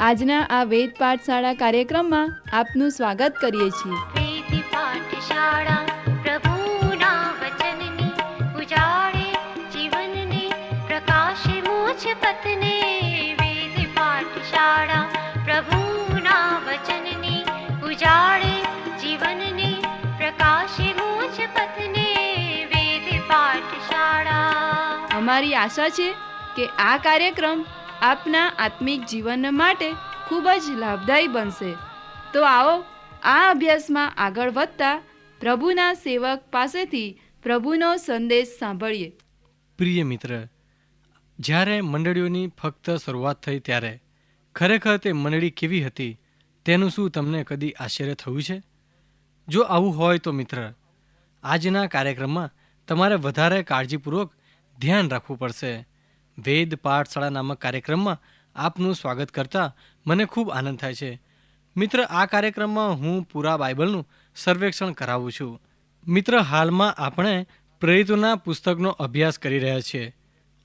આજના આ વેદ પાઠશાળા કાર્યક્રમમાં આપનું સ્વાગત કરીએ છીએ. પતને વેદ પાઠશાળા પ્રભુના વચનની ઉજાડે જીવનને પ્રકાશે મોછ પતને વેદ પાઠશાળા અમારી આશા છે કે આ કાર્યક્રમ આપના આત્મિક જીવન માટે ખૂબ જ લાભદાયી બનશે. તો આવો, આ અભ્યાસમાં આગળ વધતા પ્રભુના સેવક પાસેથી પ્રભુનો સંદેશ સાંભળીએ. પ્રિય મિત્ર, જ્યારે મંડળીઓની ફક્ત શરૂઆત થઈ ત્યારે ખરેખર તે મંડળી કેવી હતી, તેનું શું તમને કદી આશ્ચર્ય થયું છે? જો આવું હોય તો મિત્ર, આજના કાર્યક્રમમાં તમારે વધારે કાળજીપૂર્વક ધ્યાન રાખવું પડશે. વેદ પાઠશાળા નામક કાર્યક્રમમાં આપનું સ્વાગત કરતા મને ખૂબ આનંદ થાય છે. મિત્ર, આ કાર્યક્રમમાં હું પૂરા બાઇબલનું સર્વેક્ષણ કરાવું છું. મિત્ર, હાલમાં આપણે પ્રેરિતોના પુસ્તકનો અભ્યાસ કરી રહ્યા છીએ.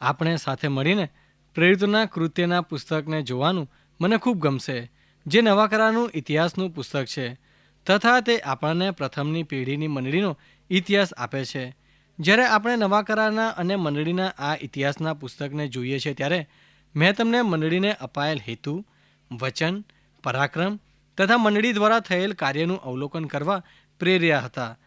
આપણે સાથે મળીને પ્રેરિતોના કૃત્યના પુસ્તકને જોવાનું મને ખૂબ ગમશે, જે નવા કરારનું ઇતિહાસનું પુસ્તક છે. તથા તે આપણને પ્રથમની પેઢીની મંડળીનો ઇતિહાસ આપે છે. જ્યારે આપણે નવા કરારના અને મંડળીના આ ઇતિહાસના પુસ્તકને જોઈએ છીએ ત્યારે મેં તમને મંડળીને અપાયેલ હેતુ, વચન, પરાક્રમ તથા મંડળી દ્વારા થયેલ કાર્યનું અવલોકન કરવા પ્રેર્યા હતા.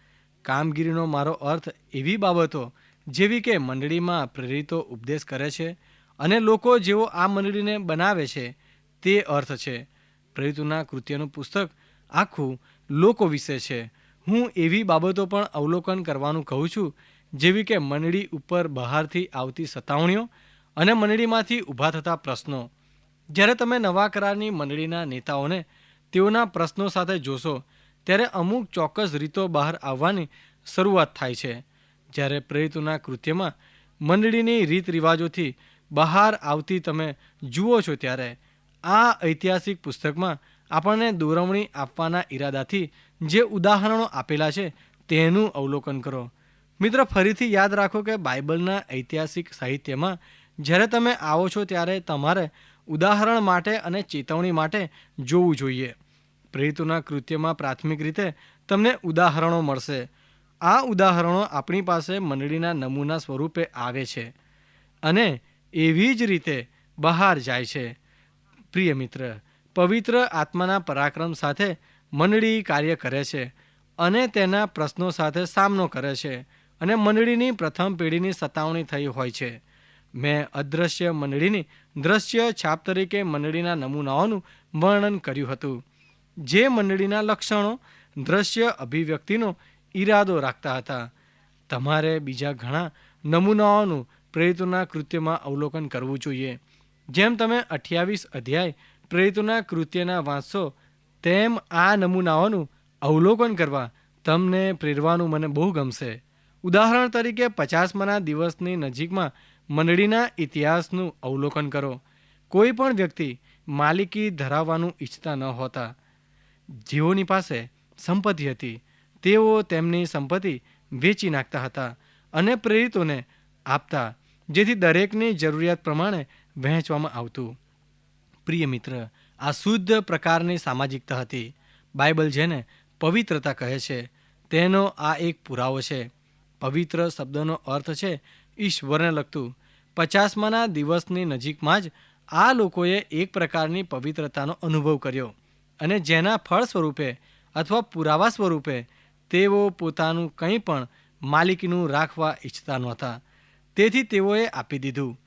કામગીરીનો મારો અર્થ એવી બાબતો જેવી કે મંડળીમાં પ્રેરિતો ઉપદેશ કરે છે અને લોકો જેઓ આ મંડળીને બનાવે છે તે અર્થ છે. પ્રેરિતોના કૃત્યનું પુસ્તક આખું લોકો વિશે છે. હું એવી બાબતો પણ અવલોકન કરવાનું કહું છું જેવી કે મંડળી ઉપર બહારથી આવતી સતાવણીઓ અને મંડળીમાંથી ઊભા થતા પ્રશ્નો. જ્યારે તમે નવા કરારની મંડળીના નેતાઓને તેઓના પ્રશ્નો સાથે જોશો, ત્યારે અમુક ચોક્કસ રીતો બહાર આવવાની શરૂઆત થાય છે. જ્યારે પ્રેરિતોના કૃત્યમાં મંડળીની રીત રિવાજોથી બહાર આવતી તમે જુઓ છો ત્યારે, આ ઐતિહાસિક પુસ્તકમાં આપણને દોરવણી આપવાના ઈરાદાથી જે ઉદાહરણો આપેલા છે તેનું અવલોકન કરો. મિત્ર, ફરીથી યાદ રાખો કે બાઇબલના ઐતિહાસિક સાહિત્યમાં જ્યારે તમે આવો છો ત્યારે તમારે ઉદાહરણ માટે અને ચેતવણી માટે જોવું જોઈએ. પ્રેરિતોના કૃત્યમાં પ્રાથમિક રીતે તમને ઉદાહરણો મળશે. આ ઉદાહરણો આપણી પાસે મંડળીના નમૂના સ્વરૂપે આવે છે અને એવી જ રીતે બહાર જાય છે. પ્રિય મિત્ર, પવિત્ર આત્માના પરાક્રમ સાથે મંડળી કાર્ય કરે છે અને તેના પ્રશ્નો સાથે સામનો કરે છે. અને મંડળીની પ્રથમ પેઢીની સતાવણી થઈ હોય છે. મેં અદ્રશ્ય મંડળીની દ્રશ્ય છાપ તરીકે મંડળીના નમૂનાઓનું વર્ણન કર્યું હતું. જે મંડળીના લક્ષણો, દ્રશ્ય અભિવ્યક્તિનો ઈરાદો રાખતા હતા. તમારે બીજા ઘણા નમૂનાઓનું પ્રેરિતોના કૃત્યમાં અવલોકન કરવું જોઈએ. જેમ તમે અઠ્યાવીસ અધ્યાય પ્રેરિતોના કૃત્યના વાંચશો, તેમ આ નમૂનાઓનું અવલોકન કરવા તમને પ્રેરવાનું મને બહુ ગમશે. ઉદાહરણ તરીકે પચાસમાના દિવસની નજીકમાં મંડળીના ઇતિહાસનું અવલોકન કરો. કોઈ પણ વ્યક્તિ માલિકી ધરાવવાનું ઈચ્છતા ન હોતા. જેઓની પાસે સંપત્તિ હતી, તેઓ તેમની સંપત્તિ વેચી નાખતા હતા અને પ્રેરિતોને આપતા, જેથી દરેકની જરૂરિયાત પ્રમાણે વહેંચવામાં આવતું. પ્રિય મિત્ર, આ શુદ્ધ પ્રકારની સામાજિકતા હતી. બાઇબલ જેને પવિત્રતા કહે છે, તેનો આ એક પુરાવો છે. પવિત્ર શબ્દનો અર્થ છે ઈશ્વરને લગતું. પચાસમાના દિવસની નજીકમાં જ આ લોકોએ એક પ્રકારની પવિત્રતાનો અનુભવ કર્યો અને જેના ફળ સ્વરૂપે અથવા પુરાવા સ્વરૂપે તેઓ પોતાનું કંઈ પણ માલિકીનું રાખવા ઈચ્છતા નહોતા. તેથી તેઓએ આપી દીધું.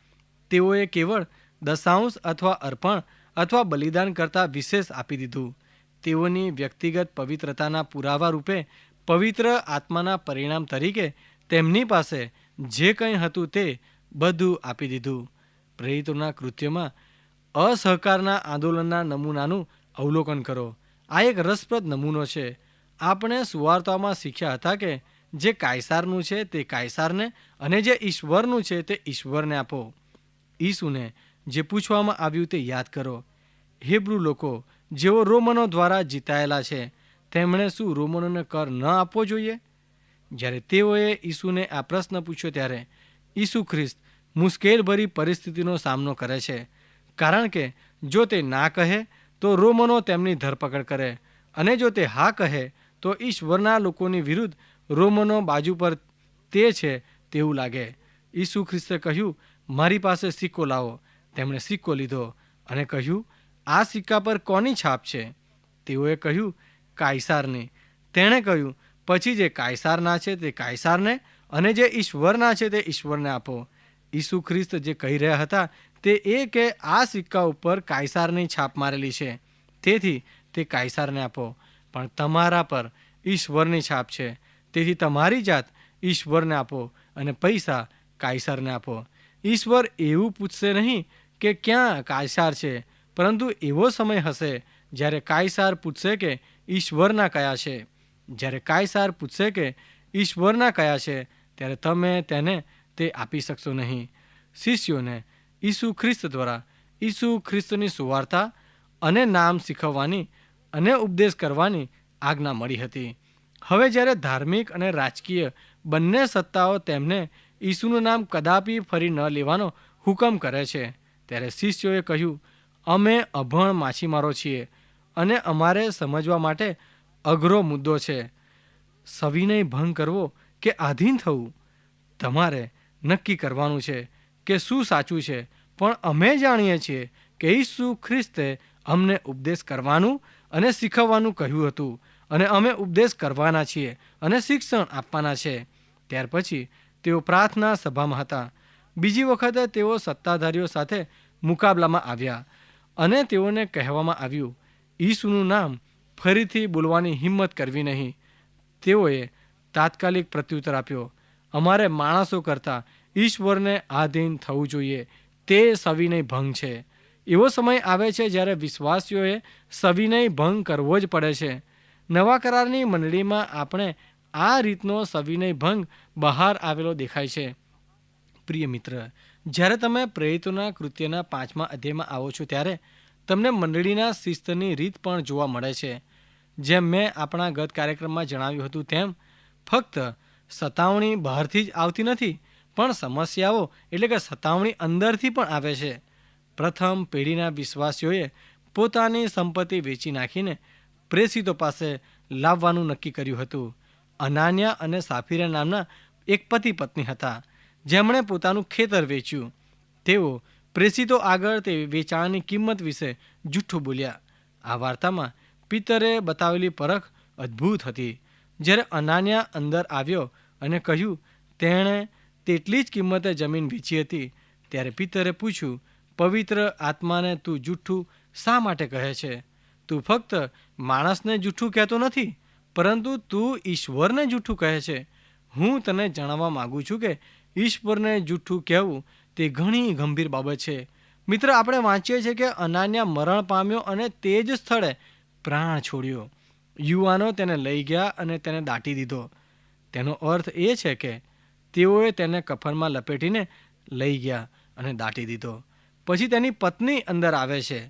તેઓએ કેવળ દશાંશ અથવા અર્પણ અથવા બલિદાન કરતાં વિશેષ આપી દીધું. તેઓની વ્યક્તિગત પવિત્રતાના પુરાવા રૂપે પવિત્ર આત્માના પરિણામ તરીકે તેમની પાસે જે કંઈ હતું તે બધું આપી દીધું. પ્રેરિતોના કૃત્યમાં અસહકારના આંદોલનના નમૂનાનું અવલોકન કરો. આ એક રસપ્રદ નમૂનો છે. આપણે સુવાર્તામાં શીખ્યા હતા કે જે કાયસારનું છે તે કાયસારને અને જે ઈશ્વરનું છે તે ઈશ્વરને આપો. ઈસુને જે પૂછવામાં આવ્યું તે યાદ કરો. હેબ્રુ લોકો જેઓ રોમનો દ્વારા જીતાયેલા છે તેમણે શું રોમનોને કર ન આપવો જોઈએ? જ્યારે તેઓએ ઈસુને આ પ્રશ્ન પૂછ્યો ત્યારે ઈસુ ખ્રિસ્ત મુશ્કેલભરી પરિસ્થિતિનો સામનો કરે છે. કારણ કે જો તે ના કહે, તો રોમનો તેમની ધરપકડ કરે અને જો તે હા કહે, તો ઈશ્વરના લોકોની વિરુદ્ધ રોમનો બાજુ પર તે છે તેવું લાગે. ઈસુ ખ્રિસ્તે કહ્યું, મારી પાસે સિક્કો લાવો. તેમણે સિક્કો લીધો અને કહ્યું, આ સિક્કા પર કોની છાપ છે? તેઓએ કહ્યું કાયસારની. તેણે કહ્યું, પછી જે કાયસારના છે તે કાયસારને અને જે ઈશ્વરના છે તે ઈશ્વરને આપો. ઈસુ ખ્રિસ્ત જે કહી રહ્યા હતા તે એ કે આ સિક્કા ઉપર કાયસારની છાપ મારેલી છે. તેથી તે કાયસારને આપો. પણ તમારા પર ઈશ્વરની છાપ છે. તેથી તમારી જાત ઈશ્વરને આપો અને પૈસા કાયસારને આપો. ઈશ્વર એવું પૂછશે નહીં કે ક્યાં કાયસાર છે, પરંતુ એવો સમય હશે જ્યારે કાયસાર પૂછશે કે ઈશ્વરના કયા છે? જ્યારે કાયસાર પૂછશે કે ઈશ્વરના કયા છે, ત્યારે તમે તેને તે આપી શકશો નહીં. શિષ્યોને ઈસુ ખ્રિસ્ત દ્વારા ઈસુ ખ્રિસ્તની સુવાર્તા અને નામ શીખવવાની અને ઉપદેશ કરવાની આજ્ઞા મળી હતી. હવે જ્યારે ધાર્મિક અને રાજકીય બંને સત્તાઓ તેમને ઈસુનું નામ કદાપી ફરી ન લેવાનો હુકમ કરે છે, ત્યારે શિષ્યોએ કહ્યું, અમે અભણ માછીમારો છીએ. અને અમારે સમજવા માટે અઘરો મુદ્દો છે. સવિનય ભંગ કરવો કે આધીન થવું, તમારે નક્કી કરવાનું છે કે શું સાચું છે. પણ અમે જાણીએ છીએ કે ઈસુ ખ્રિસ્તે અમને ઉપદેશ કરવાનું અને શીખવવાનું કહ્યું હતું અને અમે ઉપદેશ કરવાના છીએ અને શિક્ષણ આપવાના છે. ત્યાર પછી તેઓ પ્રાર્થના સભામાં હતા. બીજી વખતે તેઓ સત્તાધારીઓ સાથે મુકાબલામાં આવ્યા અને તેઓને કહેવામાં આવ્યું ઈસુનું નામ ફરીથી બોલવાની હિંમત કરવી નહીં. તેઓએ તાત્કાલિક પ્રત્યુત્તર આપ્યો, અમારે માણસો કરતાં ઈશ્વરને આધીન થવું જોઈએ. તે સવિનય ભંગ છે. એવો સમય આવે છે જ્યારે વિશ્વાસીઓએ સવિનય ભંગ કરવો જ પડે છે. નવા કરારની મંડળીમાં આપણે આ રીતનો સવિનય ભંગ બહાર આવેલો દેખાય છે. પ્રિય મિત્ર, જ્યારે તમે પ્રેરિતોના કૃત્યના પાંચમા અધ્યાયમાં આવો છો ત્યારે તમને મંડળીના શિસ્તની રીત પણ જોવા મળે છે. જેમ મેં આપણા ગત કાર્યક્રમમાં જણાવ્યું હતું તેમ, ફક્ત સતાવણી બહારથી જ આવતી નથી, પણ સમસ્યાઓ એટલે કે સતાવણી અંદરથી પણ આવે છે. પ્રથમ પેઢીના વિશ્વાસીઓએ પોતાની સંપત્તિ વેચી નાખીને પ્રેસિતો પાસે લાવવાનું નક્કી કર્યું હતું. અનાન્યા અને સાફીરા નામના એક પતિ પત્ની હતા, જેમણે પોતાનું ખેતર વેચ્યું. તેઓ પ્રેષિતો આગળ તે વેચાણની કિંમત વિશે જૂઠું બોલ્યા. આ વાર્તામાં પિતરે બતાવેલી પરખ અદ્ભુત હતી. જ્યારે અનાન્યા અંદર આવ્યો અને કહ્યું, તેણે તેટલી જ કિંમતે જમીન વેચી હતી. ત્યારે પિતરે પૂછ્યું, પવિત્ર આત્માને તું જૂઠું શા માટે કહે છે? તું ફક્ત માણસને જૂઠું કહેતો નથી, પરંતુ તું ઈશ્વરને જૂઠું કહે છે. હું તને જણાવવા માગું છું કે ઈશ્વરને જૂઠું કહેવું તે ઘણી ગંભીર બાબત છે. મિત્ર, આપણે વાંચીએ છીએ કે અનાન્યા મરણ પામ્યો અને તે જ સ્થળે પ્રાણ છોડ્યો. યુવાનો તેને લઈ ગયા અને તેને દાટી દીધો. તેનો અર્થ એ છે કે તેઓએ તેને કફનમાં લપેટીને લઈ ગયા અને દાટી દીધો. પછી તેની પત્ની અંદર આવે છે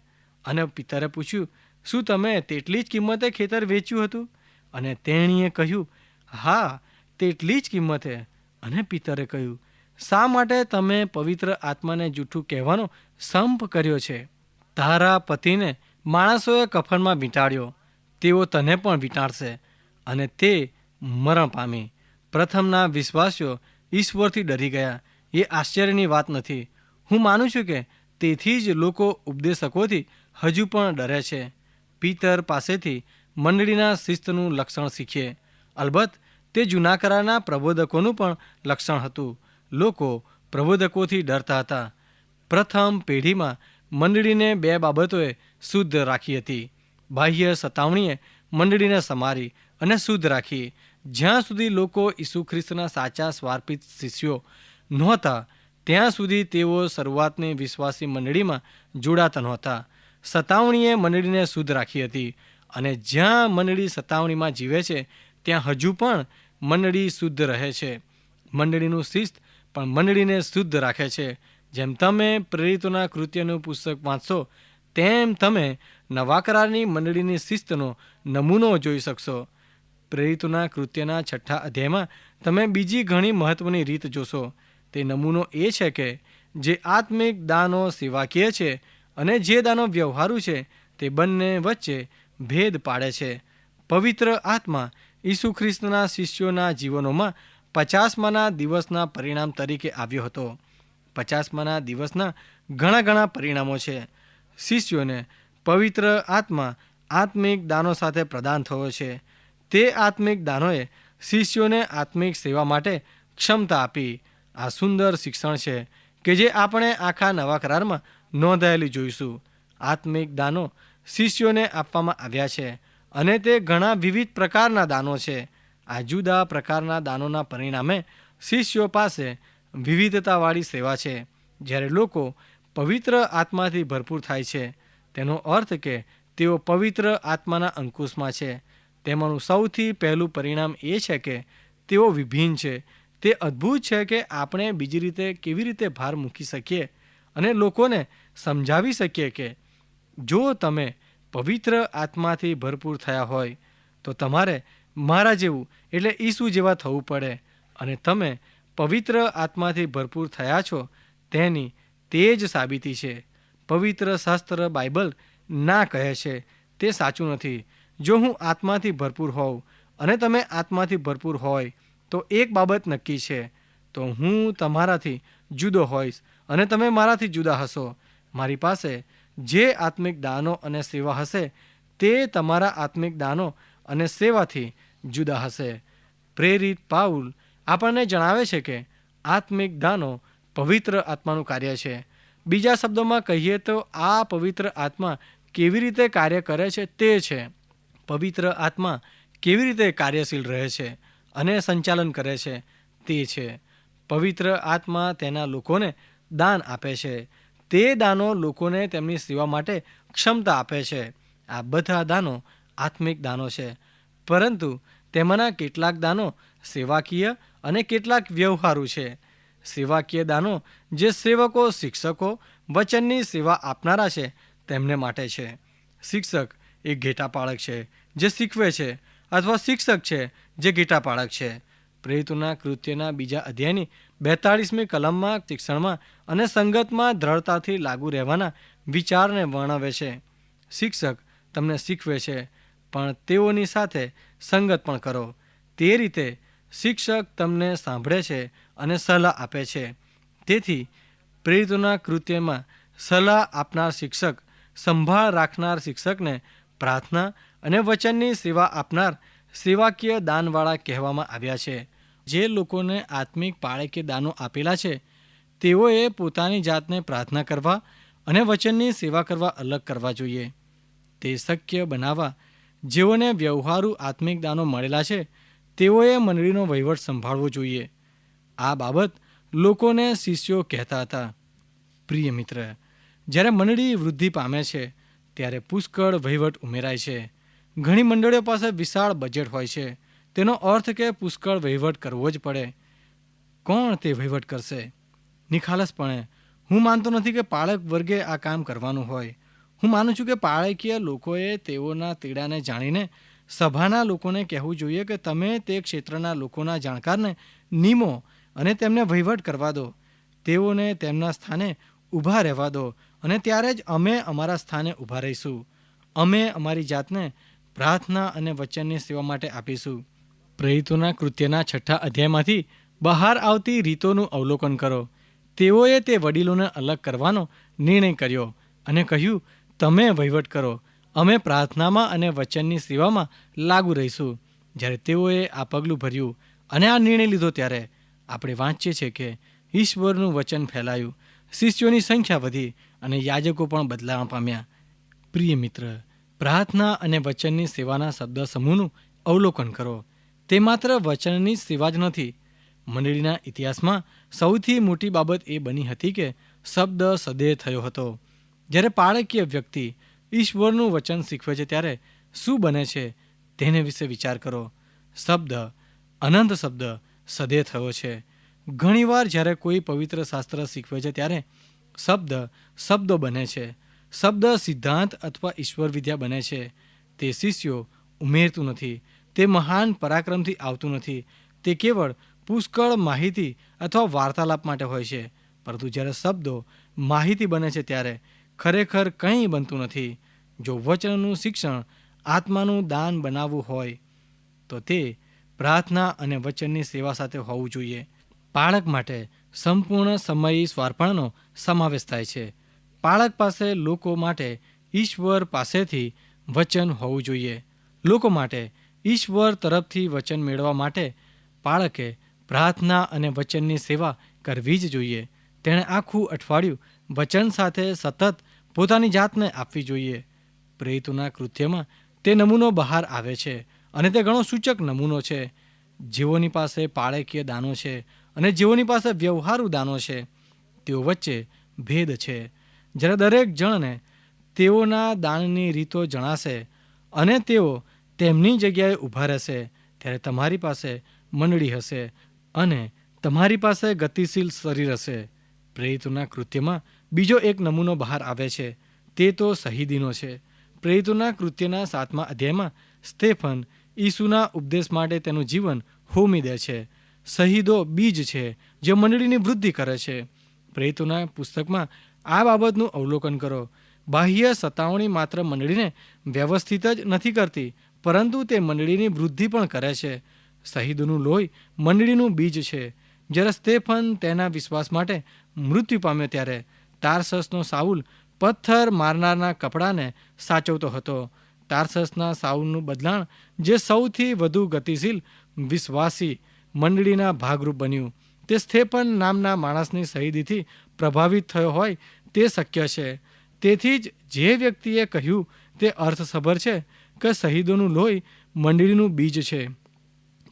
અને પિતરે પૂછ્યું, શું તમે તેટલી જ કિંમતે ખેતર વેચ્યું હતું? અને તેણીએ કહ્યું, હા, તેટલી જ કિંમતે. અને પિતરે કહ્યું શા માટે તમે પવિત્ર આત્માને જૂઠું કહેવાનો સંપ કર્યો છે? તારા પતિને માણસોએ કફનમાં વીંટાળ્યો તેઓ તને પણ વીંટાળશે અને તે મરણ પામી. પ્રથમના વિશ્વાસીઓ ઈશ્વરથી ડરી ગયા. એ આશ્ચર્યની વાત નથી. હું માનું છું કે તેથી જ લોકો ઉપદેશકોથી હજુ પણ ડરે છે. પિતર પાસેથી મંડળીના શિસ્તનું લક્ષણ શીખીએ. અલબત્ત તે જૂના કરારના પ્રબોધકોનું પણ લક્ષણ હતું. લોકો પ્રબોધકોથી ડરતા હતા. પ્રથમ પેઢીમાં મંડળીને બે બાબતોએ શુદ્ધ રાખી હતી. બાહ્ય સતાવણીએ મંડળીને સમારી અને શુદ્ધ રાખી. જ્યાં સુધી લોકો ઈસુ ખ્રિસ્તના સાચા સ્વાર્પિત શિષ્યો નહોતા, ત્યાં સુધી તેઓ શરૂઆતની વિશ્વાસી મંડળીમાં જોડાતા નહોતા. સતાવણીએ મંડળીને શુદ્ધ રાખી હતી અને જ્યાં મંડળી સતાવણીમાં જીવે છે, ત્યાં હજુ પણ મંડળી શુદ્ધ રહે છે. મંડળીનું શિસ્ત પણ મંડળીને શુદ્ધ રાખે છે. જેમ તમે પ્રેરિતોના કૃત્યનું પુસ્તક વાંચશો, તેમ તમે નવા કરારની મંડળીની શિસ્તનો નમૂનો જોઈ શકશો. પ્રેરિતોના કૃત્યના છઠ્ઠા અધ્યાયમાં તમે બીજી ઘણી મહત્વની રીત જોશો. તે નમૂનો એ છે કે, જે આત્મિક દાનો સેવાકીય છે અને જે દાનો વ્યવહારુ છે, તે બંને વચ્ચે ભેદ પાડે છે. પવિત્ર આત્મા ઈસુ ખ્રિસ્તના શિષ્યોના જીવનોમાં પચાસમાના દિવસના પરિણામ તરીકે આવ્યો હતો. પચાસમાના દિવસના ઘણા ઘણા પરિણામો છે. શિષ્યોને પવિત્ર આત્મા આત્મિક દાનો સાથે પ્રદાન થયો છે. તે આત્મિક દાનોએ શિષ્યોને આત્મિક સેવા માટે ક્ષમતા આપી. આ સુંદર શિક્ષણ છે કે જે આપણે આખા નવા કરારમાં નોંધાયેલી જોઈશું. આત્મિક દાનો શિષ્યોને આપવામાં આવ્યા છે અને તે ઘણા વિવિધ પ્રકારના દાનો છે. આ જુદા પ્રકારના દાનોના પરિણામે શિષ્યો પાસે વિવિધતાવાળી સેવા છે. જ્યારે લોકો પવિત્ર આત્માથી ભરપૂર થાય છે, તેનો અર્થ કે તેઓ પવિત્ર આત્માના અંકુશમાં છે. તેમાંનું સૌથી પહેલું પરિણામ એ છે કે તેઓ વિભિન્ન છે. તે અદ્ભુત છે કે આપણે બીજી રીતે કેવી રીતે ભાર મૂકી શકીએ અને લોકોને સમજાવી શકીએ કે જો તમે પવિત્ર આત્માથી ભરપૂર થયા હોય, તો તમારે મારા જેવું, એટલે ઈસુ જેવા થવું પડે. અને તમે પવિત્ર આત્માથી ભરપૂર થયા છો, તેની તે જ સાબિતી છે. પવિત્ર શાસ્ત્ર બાઇબલ ના કહે છે, તે સાચું નથી. જો હું આત્માથી ભરપૂર હોઉં અને તમે આત્માથી ભરપૂર હોય, તો એક બાબત નક્કી છે. તો હું તમારાથી જુદો હોઈશ અને તમે મારાથી જુદા હશો. મારી પાસે જે આત્મિક દાનો અને સેવા હશે, તે તમારા આત્મિક દાનો અને સેવાથી જુદા હશે. પ્રેરિત પાઉલ આપણને જણાવે છે કે આત્મિક દાનો પવિત્ર આત્માનું કાર્ય છે. બીજા શબ્દોમાં કહીએ તો આ પવિત્ર આત્મા કેવી રીતે કાર્ય કરે છે તે છે. પવિત્ર આત્મા કેવી રીતે કાર્યશીલ રહે છે અને સંચાલન કરે છે તે છે. પવિત્ર આત્મા તેના લોકોને દાન આપે છે. તે દાનો લોકોને તેમની સેવા માટે ક્ષમતા આપે છે. આ બધા દાનો આત્મિક દાનો છે. પરંતુ તેમાંના કેટલાક દાનો સેવાકીય અને કેટલાક વ્યવહારુ છે. સેવાકીય દાનો જે સેવકો, શિક્ષકો, વચનની સેવા આપનારા છે, તેમને માટે છે. શિક્ષક એ ઘેટાપાળક છે, જે શીખવે છે અથવા શિક્ષક છે, જે ઘેટાપાળક છે. પ્રેરિતોના કૃત્યના બીજા અધ્યાયની બેતાળીસમી કલમમાં, શિક્ષણમાં અને સંગતમાં દ્રઢતાથી લાગુ રહેવાના વિચારને વર્ણવે છે. શિક્ષક તમને શીખવે છે પણ તેઓની સાથે સંગત પણ કરો. તે રીતે શિક્ષક તમને સાંભળે છે અને સલાહ આપે છે. તેથી, પ્રેરિતોના કૃત્યમાં સલાહ આપનાર શિક્ષક, સંભાળ રાખનાર શિક્ષકને પ્રાર્થના અને વચનની સેવા આપનાર સેવાકીય દાનવાળા કહેવામાં આવ્યા છે. જે લોકોને આત્મિક પાળકે દાનો આપેલા છે, તેઓએ પોતાની જાતને પ્રાર્થના કરવા અને વચનની સેવા કરવા અલગ કરવા જોઈએ. તે શક્ય બનાવવા જેઓને વ્યવહારુ આત્મિક દાનો મળેલા છે, તેઓએ મંડળીનો વહીવટ સંભાળવો જોઈએ. આ બાબત લોકોને શિષ્યો કહેતા હતા. પ્રિય મિત્ર, જ્યારે મંડળી વૃદ્ધિ પામે છે, ત્યારે પુષ્કળ વહીવટ ઉમેરાય છે. ઘણી મંડળીઓ પાસે વિશાળ બજેટ હોય છે. તેનો અર્થ કે પુષ્કળ વહીવટ કરવો જ પડે. કોણ તે વહીવટ કરશે? નિખાલસપણે, હું માનતો નથી કે પાળક વર્ગે આ કામ કરવાનું હોય. હું માનું છું કે પાળકીય લોકોએ તેઓના તેડાને જાણીને સભાના લોકોને કહેવું જોઈએ કે તમે તે ક્ષેત્રના લોકોના જાણકારને નિમો અને તેમને વહીવટ કરવા દો. તેઓને તેમના સ્થાને ઊભા રહેવા દો અને ત્યારે જ અમે અમારા સ્થાને ઊભા રહીશું. અમે અમારી જાતને પ્રાર્થના અને વચનની સેવા માટે આપીશું. પ્રેરિતોના કૃત્યના છઠ્ઠા અધ્યાયમાંથી બહાર આવતી રીતોનું અવલોકન કરો. તેઓએ તે વડીલોને અલગ કરવાનો નિર્ણય કર્યો અને કહ્યું તમે વહીવટ કરો. અમે પ્રાર્થનામાં અને વચનની સેવામાં લાગુ રહીશું. જ્યારે તેઓએ આ પગલું ભર્યું અને આ નિર્ણય લીધો ત્યારે આપણે વાંચીએ છીએ કે ઈશ્વરનું વચન ફેલાયું. શિષ્યોની સંખ્યા વધી અને યાજકો પણ બદલાવા પામ્યા. પ્રિય મિત્ર, પ્રાર્થના અને વચનની સેવાના શબ્દ સમૂહનું અવલોકન કરો. તે માત્ર વચનની સેવા જ નથી. મંડળીના ઇતિહાસમાં સૌથી મોટી બાબત એ બની હતી કે શબ્દ સદેહ થયો હતો. જ્યારે પાળકીય વ્યક્તિ ઈશ્વરનું વચન શીખવે છે, ત્યારે શું બને છે તેને વિશે વિચાર કરો. શબ્દ, અનંત શબ્દ સદે થયો છે. ઘણીવાર જ્યારે કોઈ પવિત્ર શાસ્ત્ર શીખવે છે, ત્યારે શબ્દ શબ્દો બને છે. શબ્દ સિદ્ધાંત અથવા ઈશ્વર વિદ્યા બને છે. તે શિષ્યો ઉમેરતું નથી. તે મહાન પરાક્રમથી આવતું નથી. તે કેવળ પુષ્કળ માહિતી અથવા વાર્તાલાપ માટે હોય છે. પરંતુ જ્યારે શબ્દો માહિતી બને છે, ત્યારે ખરેખર કંઈ બનતું નથી. જો વચનનું શિક્ષણ આત્માનું દાન બનાવવું હોય, તો તે પ્રાર્થના અને વચનની સેવા સાથે હોવું જોઈએ. બાળક માટે સંપૂર્ણ સમયી સ્વાર્પણનો સમાવેશ થાય છે. બાળક પાસે લોકો માટે ઈશ્વર પાસેથી વચન હોવું જોઈએ. લોકો માટે ઈશ્વર તરફથી વચન મેળવવા માટે બાળકે પ્રાર્થના અને વચનની સેવા કરવી જ જોઈએ. તેણે આખું અઠવાડિયું વચન સાથે સતત પોતાની જાતને આપવી જોઈએ. પ્રેરિતોના કૃત્યમાં તે નમૂનો બહાર આવે છે અને તે ઘણો સૂચક નમૂનો છે. જેઓની પાસે પાળકીય દાનો છે અને જેઓની પાસે વ્યવહારુ દાનો છે, તેઓ વચ્ચે ભેદ છે. જ્યારે દરેક જણને તેઓના દાનની રીતો જણાશે અને તેઓ તેમની જગ્યાએ ઊભા રહેશે, ત્યારે તમારી પાસે મંડળી હશે અને તમારી પાસે ગતિશીલ શરીર હશે. પ્રેરિતોના કૃત્યમાં બીજો એક નમૂનો બહાર આવે છે, તે તો શહીદીનો છે. પ્રેરિતોના કૃત્યના સાતમા અધ્યાયમાં સ્ટેફન ઈસુના ઉપદેશ માટે તેનું જીવન હોમી દે છે. શહીદો બીજ છે, જે મંડળીની વૃદ્ધિ કરે છે. પ્રેરિતોના પુસ્તકમાં આ બાબતનું અવલોકન કરો. બાહ્ય સતાવણી માત્ર મંડળીને વ્યવસ્થિત જ નથી કરતી, પરંતુ તે મંડળીની વૃદ્ધિ પણ કરે છે. શહીદોનું લોહી મંડળીનું બીજ છે. જ્યારે સ્ટેફન તેના વિશ્વાસ માટે મૃત્યુ પામ્યો ત્યારે તારસસનો સાઉલ પથ્થર મારનારના કપડાને સાચવતો હતો. તારસસના સાઉલનું બદલાણ જે સૌથી વધુ ગતિશીલ વિશ્વાસી મંડળીના ભાગરૂપ બન્યું. તે સ્થેપન નામના માણસની શહીદીથી પ્રભાવિત થયો હોય તે શક્ય છે. તેથી જ જે વ્યક્તિએ કહ્યું તે અર્થસભર છે કે શહીદોનું લોહી મંડળીનું બીજ છે.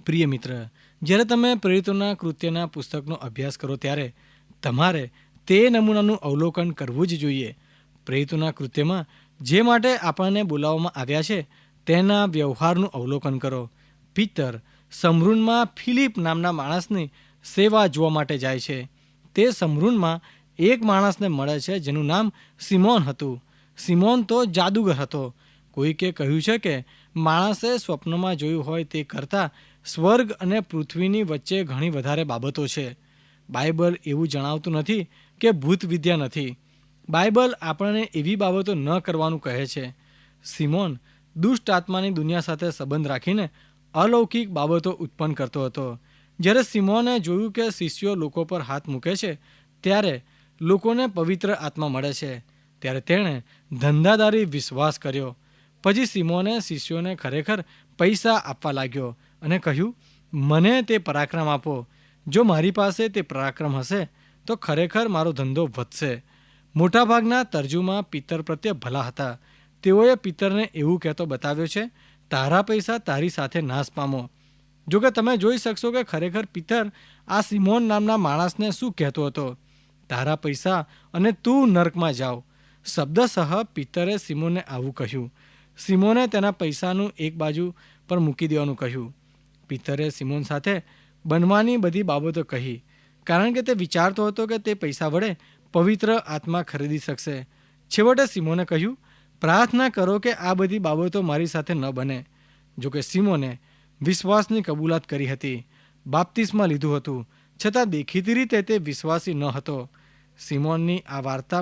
પ્રિય મિત્ર, જ્યારે તમે પ્રેરિતોના કૃત્યના પુસ્તકનો અભ્યાસ કરો ત્યારે તમારે તે નમૂનાનું અવલોકન કરવું જ જોઈએ. પ્રેરિતોના કૃત્યમાં જે માટે આપણને બોલાવવામાં આવ્યા છે, તેના વ્યવહારનું અવલોકન કરો. પિત્તર સમૃનમાં ફિલિપ નામના માણસની સેવા જોવા માટે જાય છે. તે સમૃનમાં એક માણસને મળે છે જેનું નામ સિમોન હતું. સિમોન તો જાદુગર હતો. કોઈકે કહ્યું છે કે માણસે સ્વપ્નમાં જોયું હોય તે કરતાં સ્વર્ગ અને પૃથ્વીની વચ્ચે ઘણી વધારે બાબતો છે. બાઇબલ એવું જણાવતું નથી કે ભૂત વિદ્યા નથી. બાઇબલ આપણને એવી બાબતો ન કરવાનું કહે છે. સિમોન દુષ્ટ આત્માની દુનિયા સાથે સંબંધ રાખીને અલૌકિક બાબતો ઉત્પન્ન કરતો હતો. જ્યારે સિમોને જોયું કે શિષ્યો લોકો પર હાથ મૂકે છે, ત્યારે લોકોને પવિત્ર આત્મા મળે છે. ત્યારે તેણે ધંધાદારી વિશ્વાસ કર્યો. પછી સિમોને શિષ્યોને ખરેખર પૈસા આપવા લાગ્યો અને કહ્યું, મને તે પરાક્રમ આપો. જો મારી પાસે તે પરાક્રમ હશે તો ખરેખર મારો ધંધો વધશે. મોટાભાગના તરજુમાં પિત્તર પ્રત્યે ભલા હતા. તેઓએ પિત્તરને એવું કહેતો બતાવ્યો છે, તારા પૈસા તારી સાથે નાશ પામો. જો કે તમે જોઈ શકશો કે ખરેખર પિત્તર આ સિમોન નામના માણસને શું કહેતો હતો? તારા પૈસા અને તું નર્કમાં જાઓ. શબ્દસહ પિત્તરે સિમોનને આવું કહ્યું. સિમોને તેના પૈસાનું એક બાજુ પર મૂકી દેવાનું કહ્યું. પિત્તરે સિમોન સાથે બનવાની બધી બાબતો કહી. કારણ કે તે વિચારતો હતો કે તે પૈસા વડે પવિત્ર આત્મા ખરીદી શકશે. છેવટે સિમોને કહ્યું, પ્રાર્થના કરો કે આ બધી બાબતો મારી સાથે ન બને. જોકે સિમોને વિશ્વાસની કબૂલાત કરી હતી. બાપ્તિસમાં લીધું હતું. છતાં દેખીતી રીતે તે વિશ્વાસી ન હતો. સિમોનની આ વાર્તા,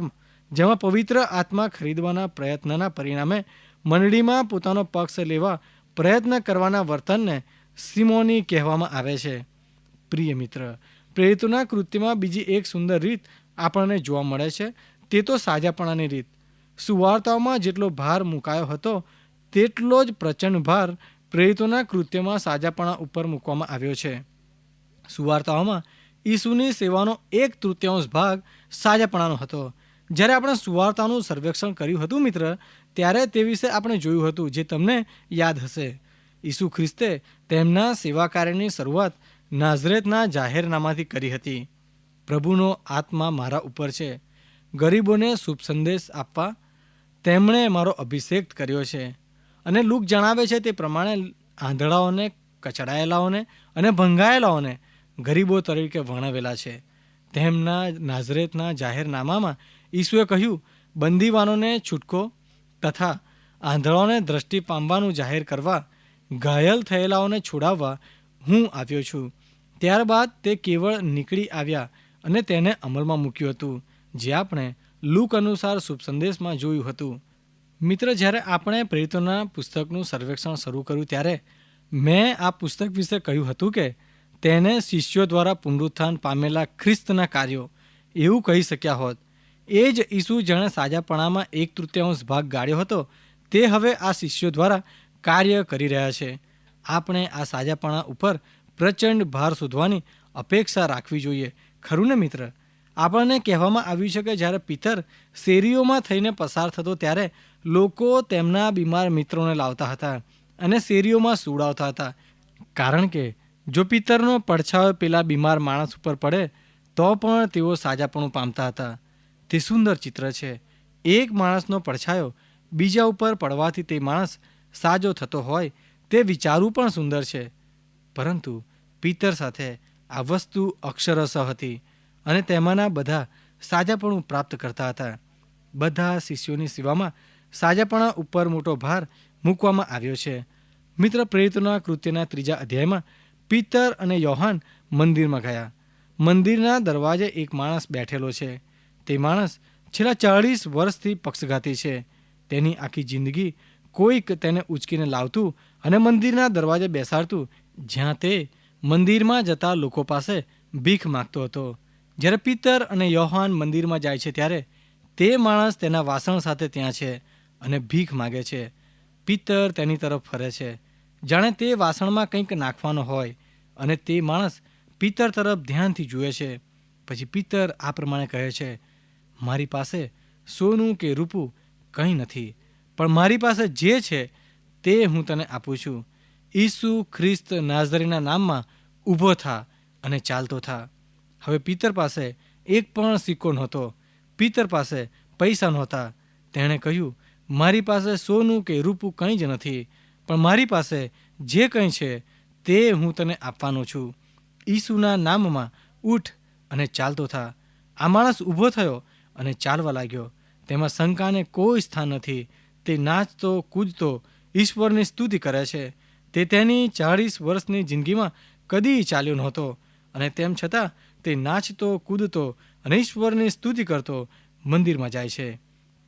જેમાં પવિત્ર આત્મા ખરીદવાના પ્રયત્નના પરિણામે મંડળીમાં પોતાનો પક્ષ લેવા પ્રયત્ન કરવાના વર્તનને સિમોની કહેવામાં આવે છે. પ્રિય મિત્ર પ્રેરિતોના કૃત્યમાં બીજી એક સુંદર રીત આપણને જોવા મળે છે. તે તો સાજાપણાની રીત. સુવાર્તાઓમાં જેટલો ભાર મુકાયો હતો, તેટલો જ પ્રચંડ ભાર પ્રેરિતોના કૃત્યમાં સાજાપણા ઉપર મૂકવામાં આવ્યો છે. સુવાર્તાઓમાં ઈસુની સેવાનો એક તૃતીયાંશ ભાગ સાજાપણાનો હતો. જ્યારે આપણે સુવાર્તાનું સર્વેક્ષણ કર્યું હતું મિત્ર, ત્યારે તે વિશે આપણે જોયું હતું જે તમને યાદ હશે. ઈસુ ખ્રિસ્તે તેમના સેવા કાર્યની શરૂઆત નાઝરેતના જાહેરનામાથી કરી હતી, પ્રભુનો આત્મા મારા ઉપર છે. ગરીબોને શુભ સંદેશ આપવા તેમણે મારો અભિષેક કર્યો છે. અને લુક જણાવે છે તે પ્રમાણે આંધળાઓને, કચડાયેલાઓને અને ભંગાયેલાઓને ગરીબો તરીકે વર્ણવેલા છે. તેમના નાઝરેતના જાહેરનામામાં ઈસુએ કહ્યું, બંદીવાનોને છૂટકો તથા આંધળાઓને દ્રષ્ટિ પામવાનું જાહેર કરવા, ઘાયલ થયેલાઓને છોડાવવા હું આવ્યો છું. ત્યારબાદ તે કેવળ નીકળી આવ્યા અને તેને અમલમાં મૂક્યું હતું, જે આપણે લુક અનુસાર શુભ સંદેશમાં જોયું હતું. મિત્ર, જ્યારે આપણે પ્રેરિતોના પુસ્તકનું સર્વેક્ષણ શરૂ કર્યું ત્યારે મેં આ પુસ્તક વિશે કહ્યું હતું કે તેને શિષ્યો દ્વારા પુનરુત્થાન પામેલા ખ્રિસ્તના કાર્યો, એવું કહી શક્યા હોત. એ જ ઈસુ જેણે સાજાપણામાં એક તૃતીયાંશ ભાગ ગાળ્યો હતો, તે હવે આ શિષ્યો દ્વારા કાર્ય કરી રહ્યા છે. આપણે આ સાજાપણા ઉપર પ્રચંડ ભાર શોધવાની અપેક્ષા રાખવી જોઈએ. ખરું ને મિત્ર? આપણને કહેવામાં આવ્યું છે કે જ્યારે પિતર શેરીઓમાં થઈને પસાર થતો ત્યારે લોકો તેમના બીમાર મિત્રોને લાવતા હતા અને શેરીઓમાં સુડાવતા હતા. કારણ કે જો પિતરનો પડછાયો પેલા બીમાર માણસ ઉપર પડે, તો પણ તેઓ સાજાપણું પામતા હતા. તે સુંદર ચિત્ર છે. એક માણસનો પડછાયો બીજા ઉપર પડવાથી તે માણસ સાજો થતો હોય તે વિચારવું પણ સુંદર છે. પરંતુ પિતર સાથે આ વસ્તુ અક્ષરશ હતી અને તેમાંના બધા સાજાપણું પ્રાપ્ત કરતા હતા. બધા શિષ્યોની સેવામાં સાજાપણા ઉપર મોટો ભાર મૂકવામાં આવ્યો છે. મિત્ર પ્રેરિતોના કૃત્યના ત્રીજા અધ્યાયમાં પિતર અને યોહાન મંદિરમાં ગયા. મંદિરના દરવાજે એક માણસ બેઠેલો છે. તે માણસ છેલ્લા ચાળીસ વર્ષથી પક્ષઘાતી છે. તેની આખી જિંદગી કોઈક તેને ઉચકીને લાવતું અને મંદિરના દરવાજે બેસાડતું, જ્યાં તે મંદિરમાં જતા લોકો પાસે ભીખ માગતો હતો. જ્યારે પિતર અને યોહાન મંદિરમાં જાય છે ત્યારે તે માણસ તેના વાસણ સાથે ત્યાં છે અને ભીખ માગે છે. પિતર તેની તરફ ફરે છે. જાણે તે વાસણમાં કંઈક નાખવાનો હોય અને તે માણસ પિતર તરફ ધ્યાનથી જુએ છે. પછી પિતર આ પ્રમાણે કહે છે, મારી પાસે સોનું કે રૂપું કંઈ નથી. પણ મારી પાસે જે છે તે હું તને આપું છું. ઈસુ ખ્રિસ્ત નાઝરીના નામમાં ઊભો થા અને ચાલતો થા. હવે પિતર પાસે એક પણ સિક્કો નહોતો. પિતર પાસે પૈસા નહોતા. તેણે કહ્યું, મારી પાસે સોનું કે રૂપું કંઈ જ નથી, પણ મારી પાસે જે કંઈ છે તે હું તને આપવાનો છું. ઈસુના નામમાં ઊઠ અને ચાલતો થા. આ માણસ ઊભો થયો અને ચાલવા લાગ્યો. તેમાં શંકાને કોઈ સ્થાન નથી. તે નાચતો, કૂદતો, ઈશ્વરની સ્તુતિ કરે છે. તે તેની ચાળીસ વર્ષની જિંદગીમાં કદી ચાલ્યો નહોતો. અને તેમ છતાં તે નાચતો, કૂદતો અને ઈશ્વરની સ્તુતિ કરતો મંદિરમાં જાય છે.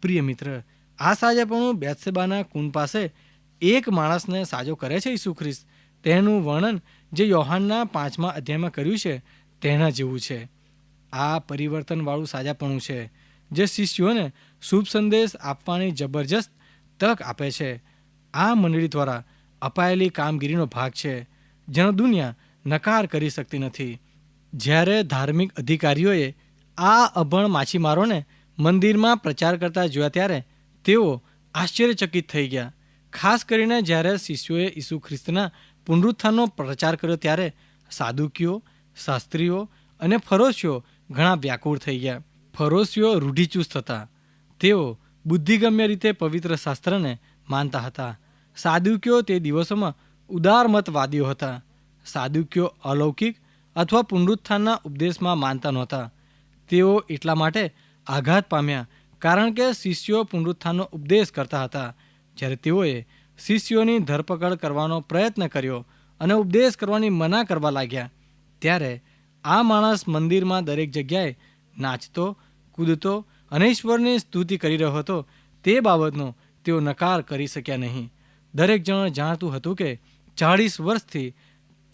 પ્રિય મિત્ર, આ સાજાપણું બેત્સેબાના કુંડ પાસે એક માણસને સાજો કરે છે ઈસુ ખ્રિસ્ત. તેનું વર્ણન જે યોહાનના પાંચમા અધ્યાયમાં કર્યું છે, તેના જેવું છે. આ પરિવર્તનવાળું સાજાપણું છે, જે શિષ્યોને શુભ સંદેશ આપવાની જબરજસ્ત તક આપે છે. આ મંડળી દ્વારા અપાયેલી કામગીરીનો ભાગ છે. જેનો દુનિયા નકાર કરી શકતી નથી. જ્યારે ધાર્મિક અધિકારીઓએ આ અભણ માછીમારોને મંદિરમાં પ્રચાર કરતા જોયા ત્યારે તેઓ આશ્ચર્યચકિત થઈ ગયા. ખાસ કરીને જ્યારે શિષ્યોએ ઈસુ ખ્રિસ્તના પુનરુત્થાનનો પ્રચાર કર્યો ત્યારે સાદુકીઓ, શાસ્ત્રીઓ અને ફરોશીઓ ઘણા વ્યાકુળ થઈ ગયા. ફરોશીઓ રૂઢિચુસ્ત હતા. તેઓ બુદ્ધિગમ્ય રીતે પવિત્ર શાસ્ત્રને માનતા હતા. સાદુક્યો તે દિવસોમાં ઉદારમતવાદીઓ હતા. સાદુક્યો અલૌકિક અથવા પુનરુત્થાનના ઉપદેશમાં માનતા નહોતા. તેઓ એટલા માટે આઘાત પામ્યા કારણ કે શિષ્યો પુનરુત્થાનનો ઉપદેશ કરતા હતા. જ્યારે તેઓએ શિષ્યોની ધરપકડ કરવાનો પ્રયત્ન કર્યો અને ઉપદેશ કરવાની મના કરવા લાગ્યા, ત્યારે આ માણસ મંદિરમાં દરેક જગ્યાએ નાચતો, કૂદતો અને ઈશ્વરની સ્તુતિ કરી રહ્યો હતો, તે બાબતનો તેઓ નકાર કરી શક્યા નહીં. દરેક જણ જાણતું હતું કે ચાળીસ વર્ષથી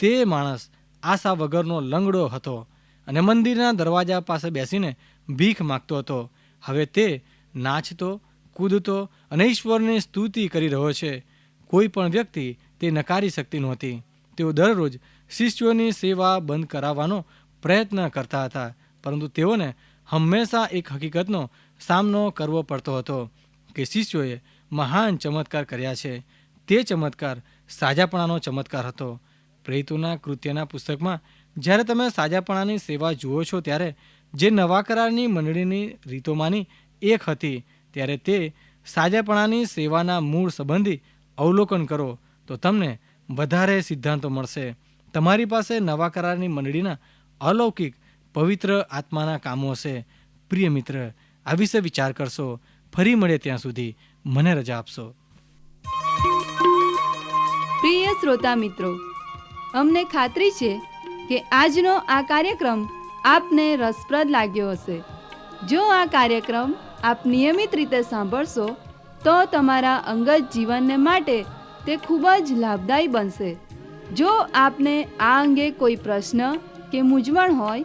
તે માણસ આશા વગરનો લંગડો હતો અને મંદિરના દરવાજા પાસે બેસીને ભીખ માગતો હતો. હવે તે નાચતો, કૂદતો અને ઈશ્વરની સ્તુતિ કરી રહ્યો છે. કોઈ પણ વ્યક્તિ તે નકારી શકતી નહોતી. તેઓ દરરોજ શિષ્યોની સેવા બંધ કરાવવાનો પ્રયત્ન કરતા હતા, પરંતુ તેઓને હંમેશા એક હકીકતનો સામનો કરવો પડતો હતો કે શિષ્યોએ મહાન ચમત્કાર કર્યા છે. તે ચમત્કાર સાજાપણાનો ચમત્કાર હતો. પ્રેરિતોના કૃત્યના પુસ્તકમાં જ્યારે તમે સાજાપણાની સેવા જુઓ છો ત્યારે જે નવા કરારની મંડળીની રીતોમાંની એક હતી, ત્યારે તે સાજાપણાની સેવાના મૂળ સંબંધી અવલોકન કરો તો તમને વધારે સિદ્ધાંતો મળશે. તમારી પાસે નવા કરારની મંડળીના અલૌકિક પવિત્ર આત્માના કામો હશે. પ્રિય મિત્ર, આ વિશે વિચાર કરશો, ફરી મળે ત્યાં સુધી. મને રજા આપશો. પ્રિય શ્રોતા મિત્રો, અમને ખાતરી છે કે આજનો આ કાર્યક્રમ આપને રસપ્રદ લાગ્યો હશે. જો આ કાર્યક્રમ આપ નિયમિત રીતે સાંભળશો, તો તમારા અંગત જીવનને માટે તે ખૂબ જ લાભદાયી બનશે. જો આપને આ અંગે કોઈ પ્રશ્ન કે મૂંઝવણ હોય